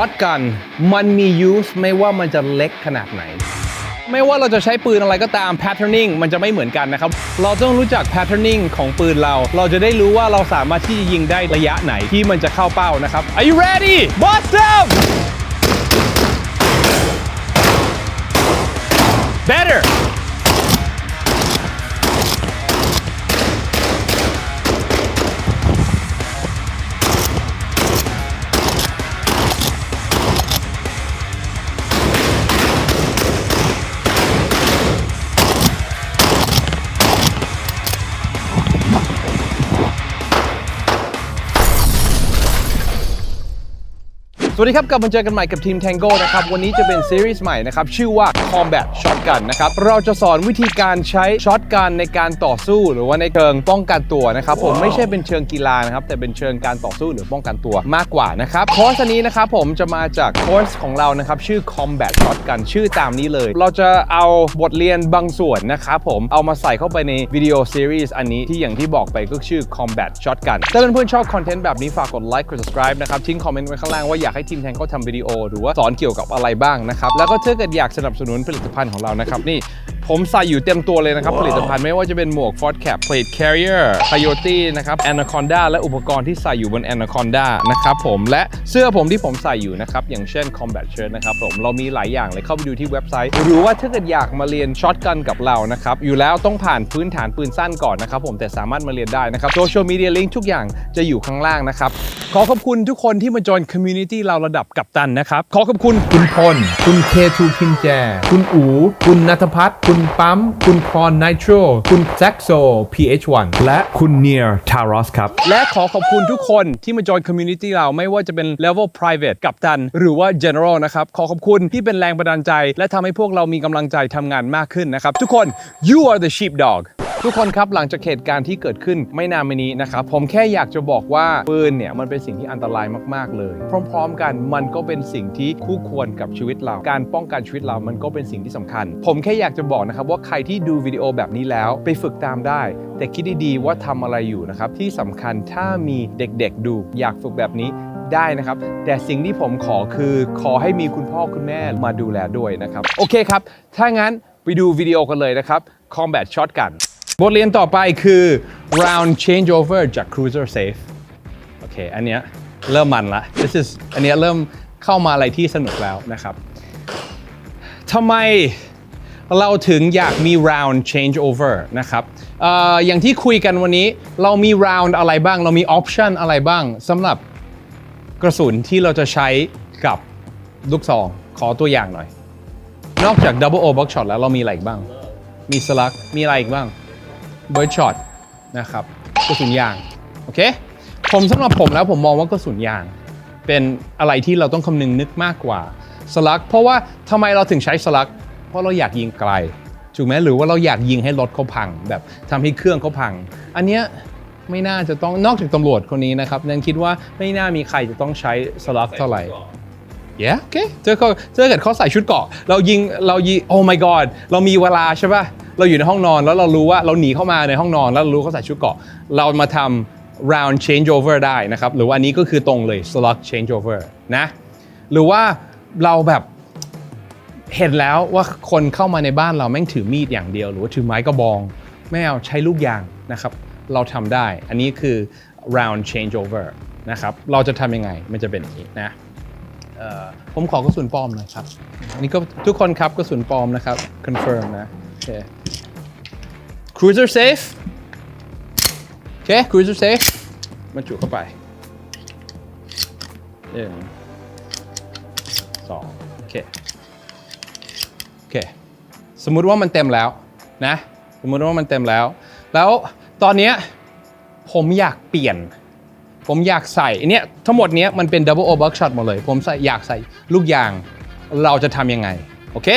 ช็อตกันมันมี use ไม่ว่ามันจะเล็กขนาดไหน ไม่ว่าเราจะใช้ปืนอะไรก็ตาม patterning มันจะไม่เหมือนกันนะครับ เราต้องรู้จัก patterning ของปืนเรา เราจะได้รู้ว่าเราสามารถที่จะยิงได้ระยะไหนที่มันจะเข้าเป้านะครับ Are you ready? Bust up! Better! สวัสดีครับกลับมาเจอกันใหม่กับทีม Tango นะครับ วันนี้จะเป็นซีรีส์ใหม่นะครับ ชื่อว่า Combat Shotgun นะครับ เราจะสอนวิธีการใช้ช็อตกันในการต่อสู้หรือว่าในเชิงป้องกันตัวนะครับ ผมไม่ใช่เป็นเชิงกีฬานะครับ แต่เป็นเชิงการต่อสู้หรือป้องกันตัวมากกว่านะครับคอร์สอันนี้นะครับผมจะมาจากคอร์สของเรานะครับชื่อ Combat Shotgun ชื่อตามนี้เลย เราจะเอาบทเรียนบางส่วนนะครับผมเอามาใส่เข้าไปในวิดีโอซีรีส์อันนี้ที่อย่างที่บอกไปก็ชื่อ Combat Shotgun ถ้าเพื่อนๆชอบคอนเทนต์แบบนี้ฝากกดไลค์กด subscribe นะครับทิ้งคอมเมนต์ไว้ข้างล่างว่าอยากให้ทีมแทงเขาทำวิดีโอ หรือว่าสอนเกี่ยวกับอะไรบ้างนะครับแล้วก็ถ้าเกิดอยากสนับสนุนผลิตภัณฑ์ของเรานะครับนี่ ผมใส่อยู่เต็มตัวเลยนะครับ ผลิตภัณฑ์ไม่ว่าจะเป็นหมวก Ford Cap Plate Carrier Coyote นะครับ Anaconda และอุปกรณ์ที่ใส่อยู่บน Anaconda นะครับผมและเสื้อผมที่ผมใส่อยู่นะครับ อย่างเช่น Combat Shirt นะครับผมเรามีหลายอย่างเลยเข้าไปดูที่เว็บไซต์ หรือว่าถ้าเกิดอยากมาเรียนช็อตกันกับเรานะครับ อยู่แล้วต้องผ่านพื้นฐานปืนสั้นก่อนนะครับผมแต่สามารถมาเรียนได้นะครับโซเชียลมีเดียลิงก์ทุกอย่างจะอยู่ข้างล่างนะครับขอขอบคุณทุกคนที่มาจอยคอมมูนิตี้เราระดับกัปตันนะครับขอขอบคุณคุณพลคุณเคทูคินแจ คุณอู คุณนัทพัฒน์คุณณปั๊ม คุณพรไนโตรคุณแซ็กโซ PH1 และคุณเนียร์ทารอสครับ และขอขอบคุณทุกคนที่มาจอยคอมมูนิตี้เราไม่ว่าจะเป็น level private กับตัน หรือว่า general นะครับ ขอขอบคุณที่เป็นแรงบันดาลใจ และทำให้พวกเรามีกำลังใจทำงานมากขึ้นนะครับ ทุกคน you are the sheepdog ทุกคนครับหลังจากเหตุการณ์ที่เกิดขึ้นไม่นานมานี้นะครับผมแค่อยากจะบอกว่าปืนเนี่ยมันเป็นสิ่งที่อันตรายมากๆเลย พร้อม ๆ กันมันก็เป็นสิ่งที่คู่ควรกับชีวิตเรา การป้องกันชีวิตเรามันก็เป็นสิ่งที่สำคัญ ผมแค่อยากจะบอกนะครับว่าใครที่ดูวิดีโอแบบนี้แล้วไปฝึกตามได้ แต่คิดดีๆว่าทำอะไรอยู่นะครับที่สำคัญถ้ามีเด็กๆดูอยากฝึกแบบนี้ได้นะครับ แต่สิ่งที่ผมขอคือขอให้มีคุณพ่อคุณแม่มาดูแลด้วยนะครับ โอเคครับ ถ้างั้นไปดูวิดีโอกันเลยนะครับ Combat Shotgun บทเรียนต่อไปคือ Round Changeover จาก Cruiser Safe โอเค อันเนี้ยเริ่มมันละ This is อันเนี้ยเริ่มเข้ามาอะไรที่สนุกแล้วนะครับทำไมเราถึงอยากมี round changeover นะครับอออย่างที่คุยกันวันนี้เรามี round อะไรบ้าง เรามี option อะไรบ้างสำหรับกระสุนที่เราจะใช้กับลูกซองขอตัวอย่างหน่อย นอกจาก double O box shot แล้วเรามีอะไรอีกบ้าง มีสลัก มีอะไรอีกบ้าง bird shot นะครับกระสุนยางโอเคผมสำหรับผมแล้วผมมองว่ากระสุนยาง เป็นอะไรที่เราต้องคำนึงนึกมากกว่าสลัก เพราะว่าทำไมเราถึงใช้สลัก เพราะเราอยากยิงไกลถูกไหมหรือว่าเราอยากยิงให้รถเขาพัง แบบทำให้เครื่องเขาพัง อันเนี้ยไม่น่าจะต้องนอกจากตำรวจคนนี้นะครับนันคิดว่าไม่น่ามีใครจะต้องใช้สลักเท่าไหร่ yeah โอเคเจอเขาเจอเกิดเขาใส่ชุดเกาะ เรายิงเรายิง oh my god เรามีเวลาใช่ป่ะ เราอยู่ในห้องนอนแล้วเรารู้ว่าเราหนีเข้ามาในห้องนอนแล้วเรารู้เขาใส่ชุดเกาะ เรามาทำ round changeover ได้นะครับ หรือว่าอันนี้ก็คือตรงเลย slot changeover นะ หรือว่าเราแบบเห็นแล้วว่าคนเข้ามาในบ้านเราแม่งถือมีดอย่างเดียว หรือว่าถือไม้กระบอง ไม่เอาใช้ลูกยางนะครับ เราทำได้ อันนี้คือ round changeover นะครับ เราจะทำยังไง มันจะเป็นอย่างนี้นะผมขอกระสุนปลอมหน่อยครับ อันนี้ก็ทุกคนครับกระสุนปลอมนะครับ confirm นะ เค cruiser safe โอเค cruiser safe มาจุเข้าไปหนึ่งสองโอเค โอเค สมมุติว่ามันเต็มแล้วนะ สมมุติว่ามันเต็มแล้ว แล้วตอนนี้ผมอยากเปลี่ยน ผมอยากใส่เนี่ยทั้งหมดเนี้ยมันเป็น double O buck shot หมดเลย ผมใส่อยากใส่ลูกยาง เราจะทำยังไง โอเค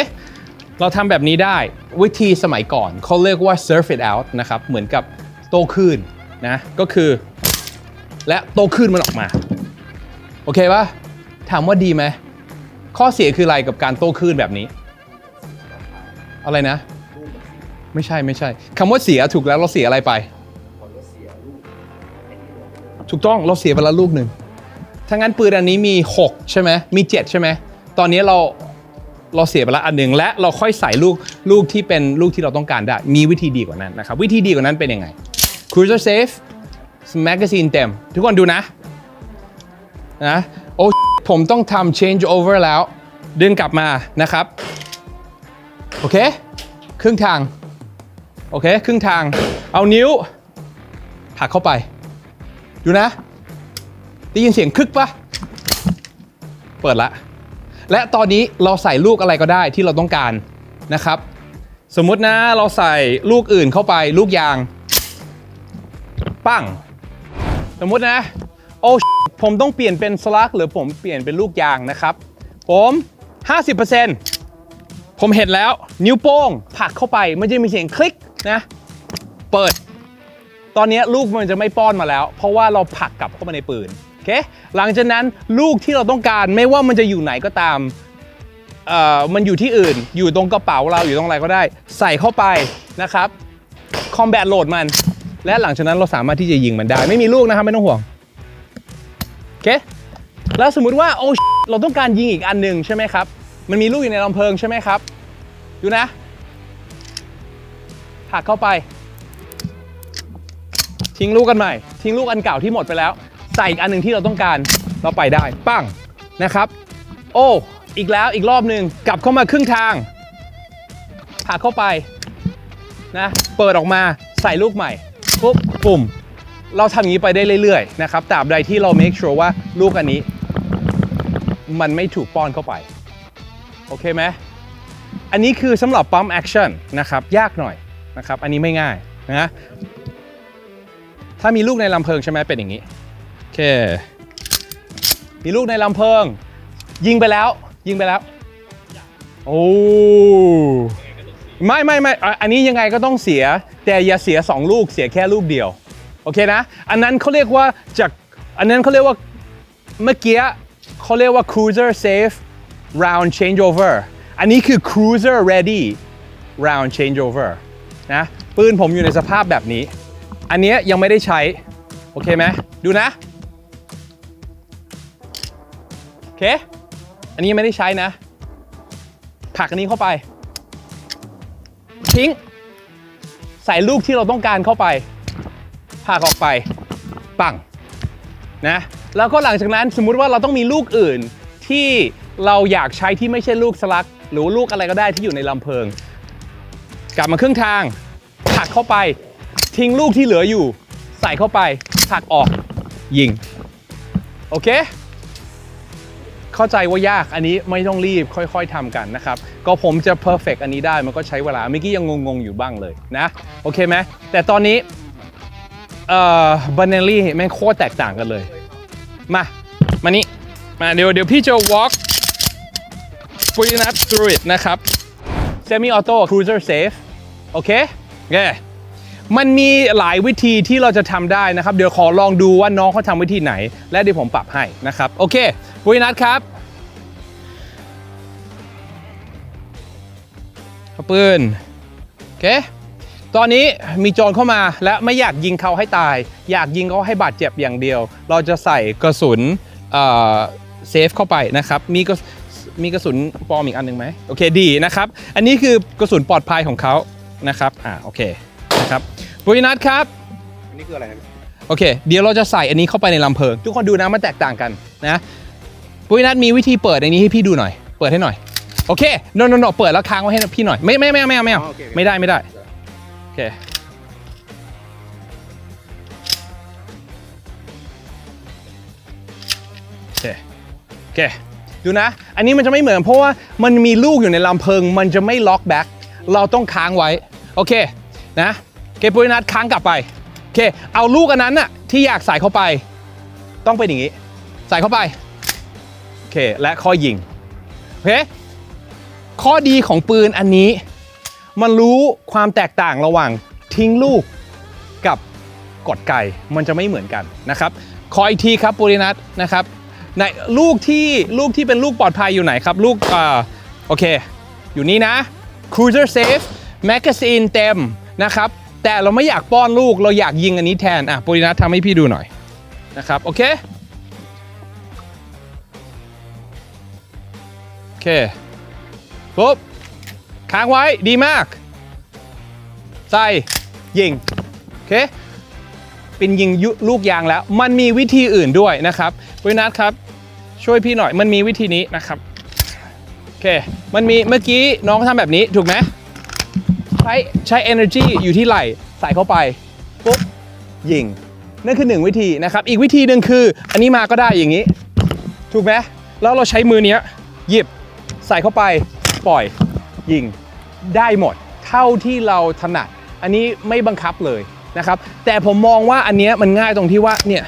เราทำแบบนี้ได้วิธีสมัยก่อนเขาเรียกว่า surf it out นะครับเหมือนกับโตคลื่นนะก็คือ และโตคลื่นมันออกมา โอเคปะถามว่าดีไหมข้อเสียคืออะไรกับการโต้คลื่นแบบนี้ อะไรนะ ไม่ใช่ไม่ใช่คำว่าเสียถูกแล้วเราเสียอะไรไป ถูกต้องเราเสียไปล้วลูกหนึ่งถ้างั้นปืนอันนี้มี 6 ใช่ไหมมี 7 ใช่ไหมตอนนี้เรา เราเสียไปละอันหนึ่งและเราค่อยใส่ลูกลูกที่เป็นลูกที่เราต้องการได้ มีวิธีดีกว่านั้นนะครับ วิธีดีกว่านั้นเป็นยังไง Cruiser Safe Magazine เต็ม ทุกคนดูนะนะโอ้ผมต้องทำ change over แล้ว ดึงกลับมานะครับ โอเค ครึ่งทาง โอเค ครึ่งทาง เอานิ้วผลักเข้าไป ดูนะ ได้ยินเสียงคึกปะเปิดละ และตอนนี้เราใส่ลูกอะไรก็ได้ที่เราต้องการนะครับ สมมุตินะเราใส่ลูกอื่นเข้าไปลูกยาง ปั้ง สมมุตินะ โอ้ผมต้องเปลี่ยนเป็นสลักหรือผมเปลี่ยนเป็นลูกยางนะครับ ผม 50%ผมเห็นแล้ว นิ้วโป้งผลักเข้าไปมันจะมีเสียงคลิกนะ เปิด ตอนนี้ลูกมันจะไม่ป้อนมาแล้ว เพราะว่าเราผลักกลับเข้ามาในปืน เคหลังจากนั้นลูกที่เราต้องการไม่ว่ามันจะอยู่ไหนก็ตามเอ่อมันอยู่ที่อื่น อยู่ตรงกระเป๋าเราอยู่ตรงอะไรก็ได้ ใส่เข้าไปนะครับคอมแบทโหลดมัน และหลังจากนั้นเราสามารถที่จะยิงมันได้ ไม่มีลูกนะครับไม่ต้องห่วงโอเคแล้วสมมุติว่าโอ้เราต้องการยิงอีกอันหนึ่งใช่ไหมครับ มันมีลูกอยู่ในลำเพลิงใช่ไหมครับ ดูนะผลักเข้าไป ทิ้งลูกกันใหม่ ทิ้งลูกอันเก่าที่หมดไปแล้ว ใส่อีกอันหนึ่งที่เราต้องการเราไปได้ปั้งนะครับ โอ้ อีกแล้วอีกรอบหนึ่งกลับเข้ามาครึ่งทางผลักเข้าไปนะเปิดออกมาใส่ลูกใหม่ปุ๊บปุ่ม เราทำอย่างนี้ไปได้เรื่อยๆนะครับตราบใดที่เรา make sure ว่าลูกอันนี้ มันไม่ถูกป้อนเข้าไป โอเคไหมอันนี้คือสำหรับปั๊มแอคชั่นนะครับ ยากหน่อยนะครับ อันนี้ไม่ง่ายนะถ้ามีลูกในลำเพลิงใช่ไหมเป็นอย่างนี้ เค มีลูกในลำเพลิง ยิงไปแล้ว ยิงไปแล้ว โอ้ไม่ไม่ไม่อะอันนี้ยังไงก็ต้องเสีย แต่อย่าเสีย 2 ลูกเสียแค่ลูกเดียว โอเคนะ อันนั้นเขาเรียกว่าจากอันนั้นเขาเรียกว่าเมื่อกี้เขาเรียกว่า cruiser safe round changeover อันนี้คือ cruiser ready round changeover นะปืนผมอยู่ในสภาพแบบนี้ อันนี้ยังไม่ได้ใช้ โอเคไหมดูนะ เค อันนี้ไม่ได้ใช้นะผลักอันนี้เข้าไป ทิ้ง ใส่ลูกที่เราต้องการเข้าไปผลักออกไป ปัง นะ แล้วก็หลังจากนั้นสมมุติว่าเราต้องมีลูกอื่นที่เราอยากใช้ที่ไม่ใช่ลูกสลัก หรือลูกอะไรก็ได้ที่อยู่ในลำเพลิง กลับมาครึ่งทางผลักเข้าไป ทิ้งลูกที่เหลืออยู่ ใส่เข้าไปผลักออก ยิง โอเค เข้าใจว่ายากอันนี้ไม่ต้องรีบค่อย ๆทำกันนะครับ ก็ผมจะ perfect อันนี้ได้มันก็ใช้เวลาเมื่อกี้ยังงงๆอยู่บ้างเลยนะ โอเคไหมแต่ตอนนี้เอ่อบันเนลลี่แม่งโคตรแตกต่างกันเลย มา มานี่มาเดี๋ยวเดี๋ยวพี่จะ walk pretty much through it นะครับ semi auto cruiser safe โอเคโอเคมันมีหลายวิธีที่เราจะทำได้นะครับ เดี๋ยวขอลองดูว่าน้องเขาทำวิธีไหน และเดี๋ยวผมปรับให้นะครับ โอเค ปุ้ยนัทครับเอาปืนโอเคตอนนี้มีโจรเข้ามาและไม่อยากยิงเขาให้ตาย อยากยิงเขาให้บาดเจ็บอย่างเดียว เราจะใส่กระสุนเซฟเข้าไปนะครับมีกระมีกระสุนปลอมอีกอันหนึ่งไหมโอเคดีนะครับ อันนี้คือกระสุนปลอดภัยของเขานะครับอ่าโอเคนะครับปุยนัทครับอันนี้คืออะไรนะโอเค เดี๋ยวเราจะใส่อันนี้เข้าไปในลำเพลิง ทุกคนดูนะมันแตกต่างกันนะ ปุ้ยนัทมีวิธีเปิดอันนี้ให้พี่ดูหน่อย เปิดให้หน่อย โอเค no no no เปิดแล้วค้างไว้ให้พี่หน่อย ไม่ไม่ไม่ไม่เอาไม่เอาอ๋อโอเคไม่ได้ไม่ได้ โอเค โอเค โอเค ดูนะ อันนี้มันจะไม่เหมือนเพราะว่ามันมีลูกอยู่ในลำเพลิง มันจะไม่ล็อกแบ็ค เราต้องค้างไว้ โอเค นะโอเคปุ้ยนัดค้างกลับไป โอเค เอาลูกอันนั้นน่ะที่อยากใส่เข้าไป ต้องเป็นอย่างนี้ ใส่เข้าไปโอ เค และข้อยิง โอเค ข้อดีของปืนอันนี้ มันรู้ความแตกต่างระหว่างทิ้งลูกกับกดไก่มันจะไม่เหมือนกันนะครับขออีกทีครับปุรินัทนะครับในลูกที่ลูกที่เป็นลูกปลอดภัยอยู่ไหนครับ ลูกอ่าโอเค อยู่นี่นะ cruiser safe magazine เต็มนะครับ แต่เราไม่อยากป้อนลูกเราอยากยิงอันนี้แทน อะปุรินัททำให้พี่ดูหน่อยนะครับ โอเค เคปุ๊บค้างไว้ดีมาก ใส่ยิงโอเคเป็นยิงยุลูกยางแล้ว มันมีวิธีอื่นด้วยนะครับวินัทครับ ช่วยพี่หน่อยมันมีวิธีนี้นะครับโอเคมันมีเมื่อกี้น้องทำแบบนี้ถูกไหมใช้ใช้ energy อยู่ที่ไหล่ใส่เข้าไปปุ๊บยิงนั่นคือหนึ่งวิธีนะครับ อีกวิธีหนึ่งคือ อันนี้มาก็ได้อย่างนี้ ถูกไหมแล้วเราใช้มือเนี้ยหยิบ ใส่เข้าไปปล่อยยิงได้หมด เท่าที่เราถนัด อันนี้ไม่บังคับเลยนะครับ แต่ผมมองว่าอันนี้มันง่ายตรงที่ว่าเนี่ย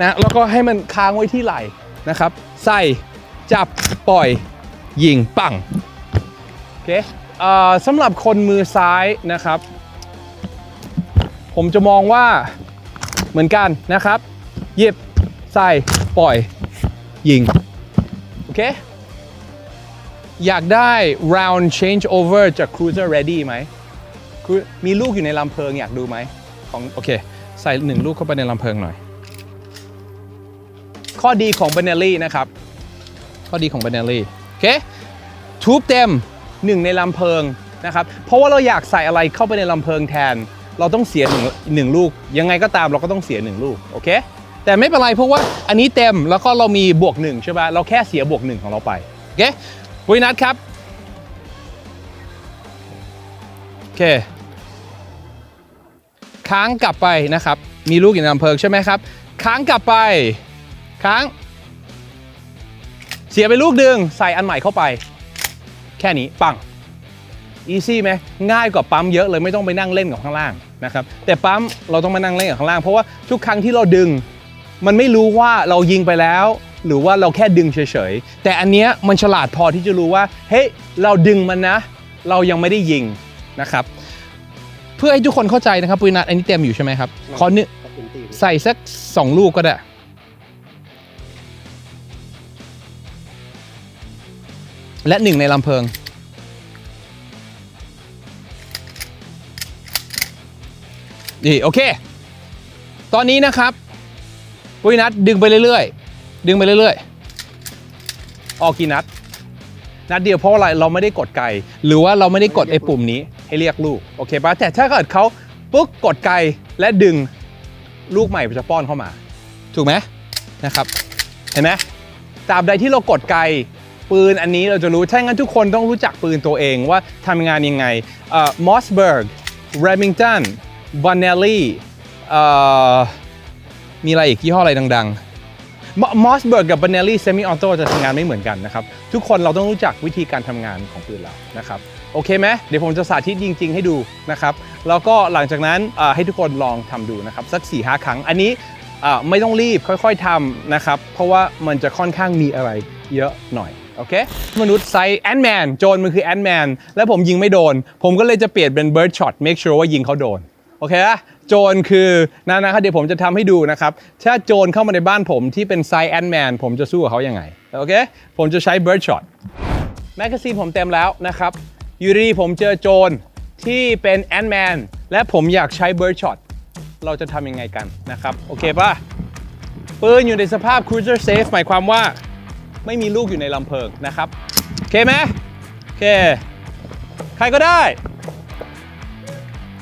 นะแล้วก็ให้มันค้างไว้ที่ไหล่นะครับ ใส่จับปล่อยยิงปังโอเคเอ่อสำหรับคนมือซ้ายนะครับ ผมจะมองว่าเหมือนกันนะครับ หยิบใส่ปล่อยยิง โอเค อยากได้ round change over จาก cruiser ready ไหม มีลูกอยู่ในลำเพลิงอยากดูไหมของโอเค ใส่หนึ่งลูกเข้าไปในลำเพลิงหน่อย ข้อดีของ b e n e l l y นะครับ ข้อดีของ b e n e l l y โอเคทูบเต็มหนึ่งในลำเพลิงนะครับ เพราะว่าเราอยากใส่อะไรเข้าไปในลำเพลิงแทน เราต้องเสียหนึ่งหนึ่งลูก ยังไงก็ตามเราก็ต้องเสียหนึ่งลูก โอเคแต่ไม่เป็นไรเพราะว่าอันนี้เต็มแล้วก็เรามีบวกหนึ่งใช่ไหมเราแค่เสียบวกหนึ่งของเราไป โอเค วินัทครับ โอเค ค้างกลับไปนะครับ มีลูกอยู่ในลำเพลิงใช่ไหมครับ ค้างกลับไป ค้าง เสียไปลูกดึง ใส่อันใหม่เข้าไป แค่นี้ปังอีซี่ไหมง่ายกว่าปั๊มเยอะเลยไม่ต้องไปนั่งเล่นกับข้างล่างนะครับแต่ปั๊มเราต้องมานั่งเล่นกับข้างล่าง เพราะว่าทุกครั้งที่เราดึง มันไม่รู้ว่าเรายิงไปแล้ว หรือว่าเราแค่ดึงเฉยๆ แต่อันเนี้ยมันฉลาดพอที่จะรู้ว่า เฮ้ย เราดึงมันนะ เรายังไม่ได้ยิงนะครับ เพื่อให้ทุกคนเข้าใจนะครับปุยนัทอันนี้เต็มอยู่ใช่ไหมครับขอเนื้อใส่สักสองลูกก็ได้ และหนึ่งในลำเพลิงนี่โอเค ตอนนี้นะครับปุยนัดดึงไปเรื่อยๆ ดึงไปเรื่อยๆ ออกกี่นัด นัดเดียวเพราะอะไรเราไม่ได้กดไกล หรือว่าเราไม่ได้กดไอ้ปุ่มนี้ให้เรียกลูก โอเคปะแต่ถ้าเกิดเขาปุ๊บกดไกลและดึงลูกใหม่จะป้อนเข้ามา ถูกไหมนะครับ เห็นไหมตราบใดที่เรากดไกลปืนอันนี้เราจะรู้ถ้างั้นทุกคนต้องรู้จักปืนตัวเองว่าทำงานยังไงมอสเบิร์กเรมิงตันวานเนลลี่มีอะไรอีกยี่ห้ออะไรดัง ๆ มอสเบิร์กกับ b า n เนลลี่เซมิออโต้จะทำงานไม่เหมือนกันนะครับ ทุกคนเราต้องรู้จักวิธีการทำงานของปืนเรานะครับ โอเคไหมเดี๋ยวผมจะสาธิตจริง ๆ ให้ดูนะครับ แล้วก็หลังจากนั้นให้ทุกคนลองทำดูนะครับ สัก4ีหครั้ง อันนี้ไม่ต้องรีบค่อยๆทำนะครับ เพราะว่ามันจะค่อนข้างมีอะไรเยอะหน่อยโอเคมนุษย์ไซส์แอนแมนโจรมันคือแอนแมนแล้วผมยิงไม่โดน ผมก็เลยจะเปลี่ยนเป็นเบิร์ดช็อต make sure ว่ายิงเขาโดน โอเคอะโจรคือนั่นนะครับเดี๋ยวผมจะทำให้ดูนะครับ ถ้าโจรเข้ามาในบ้านผมที่เป็นไซส์แอนแมนผมจะสู้กับเขายังไง โอเค ผมจะใช้เบิร์ดช็อตแมกกาซีนผมเต็มแล้วนะครับยู่ดีผมเจอโจรที่เป็นแอนแมนและผมอยากใช้เบิร์ดช็อตเราจะทำยังไงกันนะครับ โอเคป่ะ ปืนอยู่ในสภาพ cruiser safe หมายความว่าไม่มีลูกอยู่ในลำเพลิงนะครับ โอเคไหมโอเค ใครก็ได้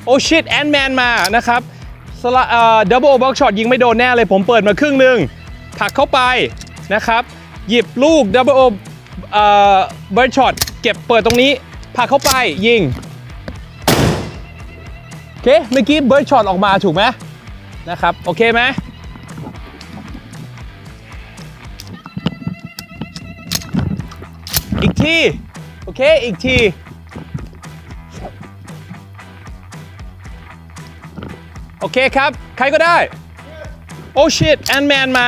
โอชิตแอนด์แมนมานะครับสละเอ่อดับเบิลบ็อกช็อตยิงไม่โดนแน่เลยผมเปิดมาครึ่งหนึ่งผลักเข้าไปนะครับ หยิบลูกดับเบิลเอ่อบิร์ดช็อตเก็บเปิดตรงนี้ผลักเข้าไปยิงโอเคเมื่อกี้เบิร์ดช็อตออกมาถูกไหมนะครับ โอเคไหมอีกที โอเค อีกที โอเคครับ ใครก็ได้ โอ้ชิตแอนแมนมา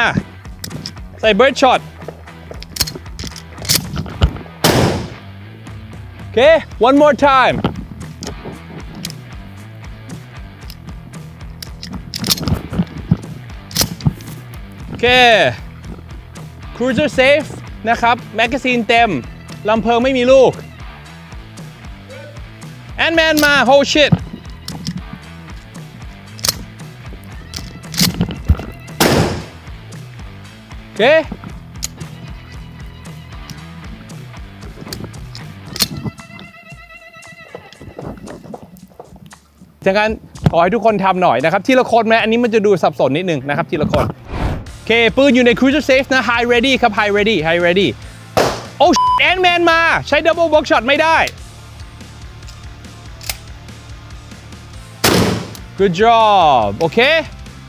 ใส่เบิร์ดช็อตโอเค one more time โอเค cruiser safe นะครับ แมกกาซีนเต็ม ลำเพลิงไม่มีลูก แอนแมนมา oh shit เจ๊จากนั้นขอให้ทุกคนทำหน่อยนะครับ ทีละคนไหมอันนี้มันจะดูสับสนนิดนึงนะครับ ทีละคน โอเค ปืนอยู่ใน cruiser safe นะ high ready ครับ high ready high ready โอ้แอนแมนมา ใช้ double box shot ไม่ได้ good job โอเค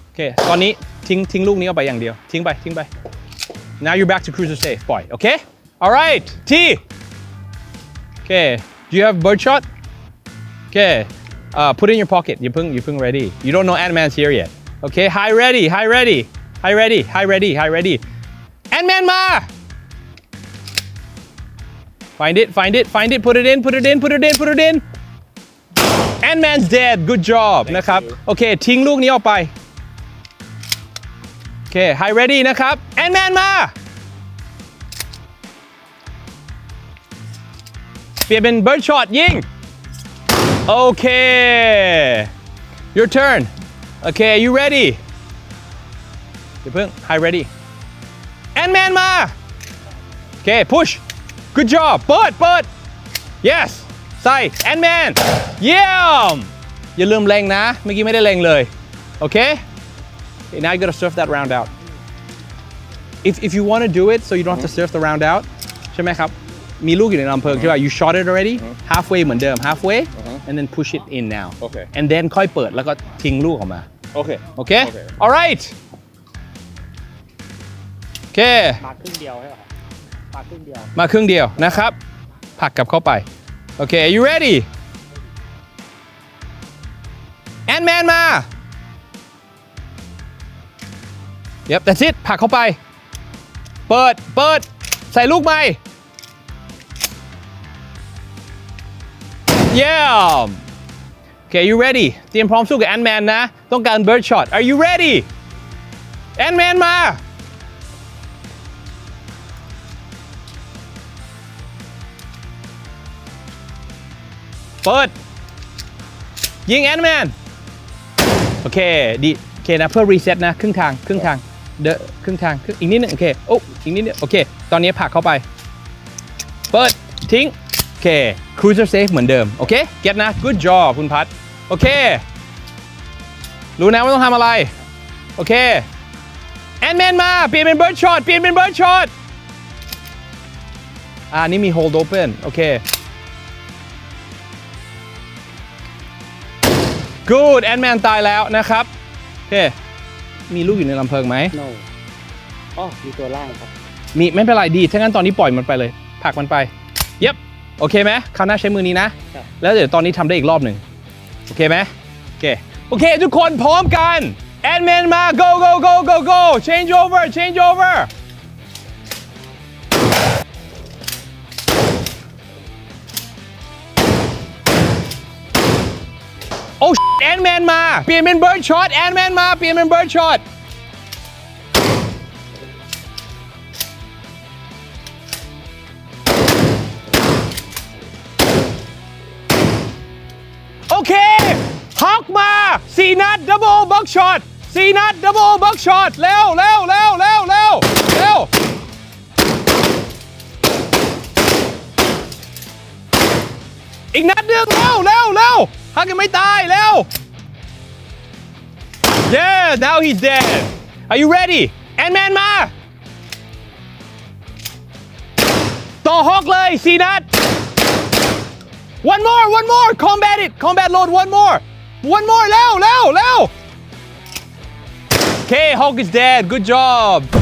โอเค ตอนนี้ทิ้งทิ้งลูกนี้ออกไปอย่างเดียว ทิ้งไป ทิ้งไป now you're back to cruiser safe ปล่อย โอเค alright T okay do you have bird shot okay uh, put it in your pocket อย่าเพิ่งอย่าเพิ่ง ready you don't know Ant-Man's here yet okay high ready high ready high ready high ready high ready Ant-Man มา find it find it find it put it in put it in put it in put it in Ant-Man's dead good job นะครับ โอเค ทิ้งลูกนี้ออกไป โอ เค high ready นะครับ Ant-Man มา เปลี่ยนเป็น bird shot ยิง โอเค your turn โอเค you ready เดี๋ยวเพิ่ง high ready Ant-Man มา โอเค push good job เปิดเปิด yes ใส่ Ant-Man เยี่ยม อย่าลืมเล็งนะ เมื่อกี้ไม่ได้เล็งเลย โอเค okay, now you gotta surf that round out if if you want to do it so you don't have to surf the round out ใช่ไหมครับ มีลูกอยู่ในลำเพลิงใช่ป่ะ you shot it already halfway เหมือนเดิม halfway and then push it in now Okay. and then ค่อยเปิดแล้วก็ทิ้งลูกออกมา โอเค โอเค โอเค alright โอเค มาครึ่งเดียวใช่ไหมครับมาครึ่งเดียว มาครึ่งเดียวนะครับผลักกลับเข้าไป โอเค you ready Ant Man มา Yep that's it ผลักเข้าไป เปิดเปิด ใส่ลูกใหม่เยี่ยมโอเค you ready เตรียมพร้อมสู้กับ Ant Man นะ ต้องการ bird shot are you ready Ant Man มาเปิด ยิงแอนแมน โอเค ดี โอเคนะ เพื่อรีเซ็ตนะ ครึ่งทาง ครึ่งทาง เดอะครึ่งทางครึ่งอีกนิดนึงโอเคโอ้อีกนิดนึงโอเค ตอนนี้ผักเข้าไป เปิด ทิ้ง โอเค cruiser safe เหมือนเดิม โอเค เก็ตนะ good job คุณพัดโอเค รู้นะว่าต้องทำอะไร โอเค แอนแมนมา เปลี่ยนเป็น bird shot เปลี่ยนเป็น bird shot อ่านี่มี hold open โอเค good แอนแมนตายแล้วนะครับ โอเค มีลูกอยู่ในลำเพลิงไหม no อ๋อมีตัวล่างครับ มีไม่เป็นไรดี ถ้างั้นตอนนี้ปล่อยมันไปเลยผลักมันไป เย็บ โอเคไหมคราวหน้าใช้มือนี้นะ ครับ แล้วเดี๋ยวตอนนี้ทำได้อีกรอบหนึ่งโอเคไหมโอเค โอเค ทุกคนพร้อมกัน แอดมินมา go go go go go change over change over โอ้แอนแมนมา เปลี่ยนเป็นเบิร์ดช็อตแอนแมนมา เปลี่ยนเป็นเบิร์ดช็อตโอเคฮอกมาสี่นัดดับเบิลบักช็อตสี่นัดดับเบิลบักช็อตเร็วเร็วเร็วเร็วเร็วเร็วอีกนัดหนึ่งเร็วเร็วเร็ว ฮักยังไม่ตายเร็ว yeah now he's dead are you ready and man มา ต่อฮอกเลยสี่นัด One more, one more. Combat it. Combat load. One more. One more. แล้วแล้วแล้ว Okay, Hulk is dead. Good job.